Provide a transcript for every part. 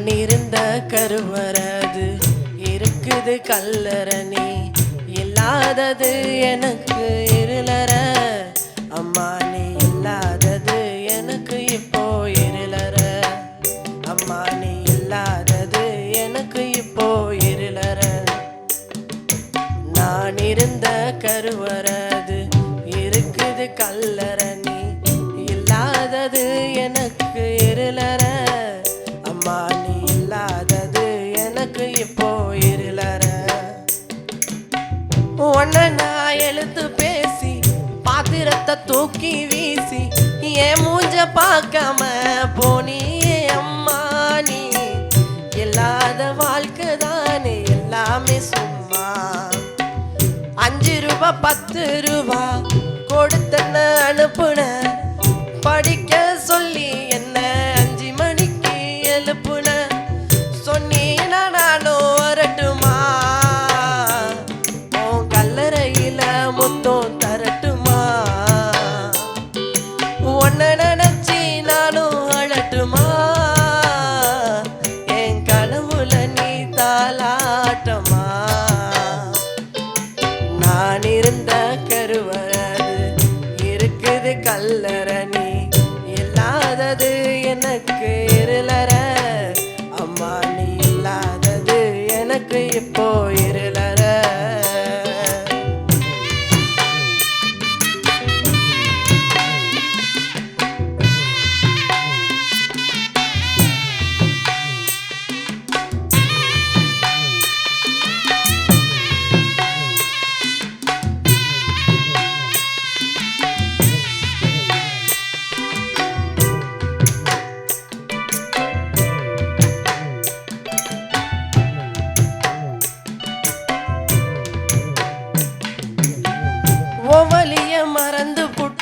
நான் இருந்த கருவரது இருக்குது கல்லரணி இல்லாதது எனக்கு இருளற. அம்மா நீ இல்லாதது எனக்கு இப்போ இருளற. அம்மா நீ இல்லாதது எனக்கு இப்போ இருளற. நான் இருந்த கருவறது உன்னை நான் எழுத்து பேசி பாத்திரத்தை தூக்கி வீசி என் மூஞ்ச பார்க்காம போனியே அம்மா நீ. இல்லாத வாழ்க்கை தானே எல்லாமே சும்மா. அஞ்சு ரூபா பத்து ரூபா கொடுத்தன அனுப்புன படிக்க எனக்கு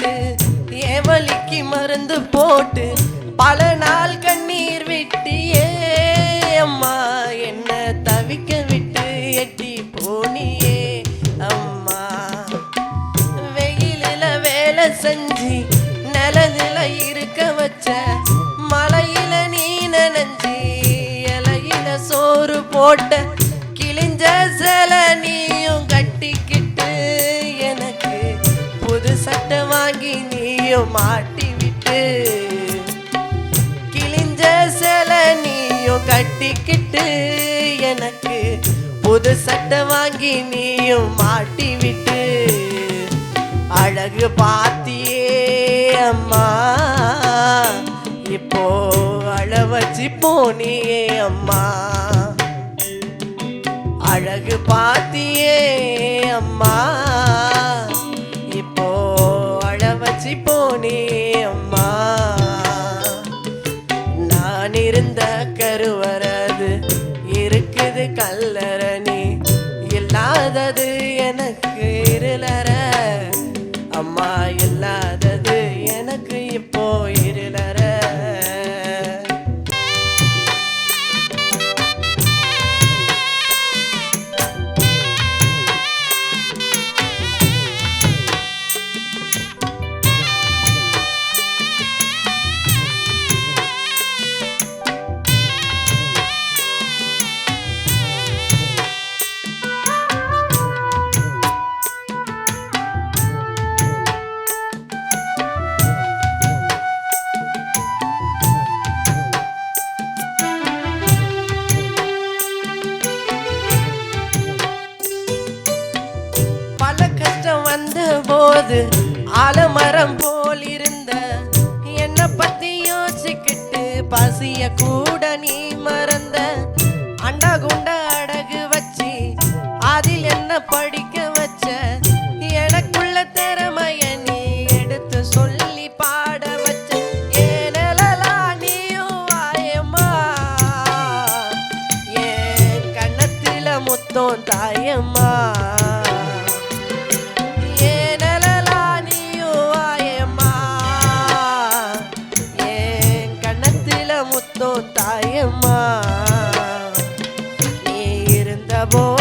போட்டு ஏவலிக்கு மருந்து போட்டு பல நாள் கண்ணீர் விட்டியே அம்மா என்ன தவிக்க விட்டு எட்டி போனியே அம்மா. வெயிலில வேலை செஞ்சு நிழலில இருக்க வச்ச மலையில நீ நனைஞ்சி இலையில சோறு போட்ட நீயும் மாட்டி விட்டு கிழிஞ்ச சில நீயும் கட்டிக்கிட்டு எனக்கு புது சட்டை வாங்கி நீயும் மாட்டி விட்டு அழகு பாத்தியே அம்மா. இப்போ அழ வச்சு போனியே அம்மா. அழகு பாத்தியே அம்மா. அழ வச்சு அம்மா. நான் இருந்த கருவரது இருக்குது கல்லரணி. இல்லாதது எனக்கு இருளற அது ஆலமரம் போல் இருந்த என்ன பத்தி யோசிக்கிட்டு பசிய கூட நீ மறந்த. அண்டா குண்ட அடகு வச்சு அதில் என்ன படிக்க வச்ச? எனக்குள்ள திறமைய நீ எடுத்து சொல்லி பாட வச்ச. ஏனலா நீயும் வாயம்மா. ஏன் கண்ணத்தில முத்தம் தாயம்மா. இருந்த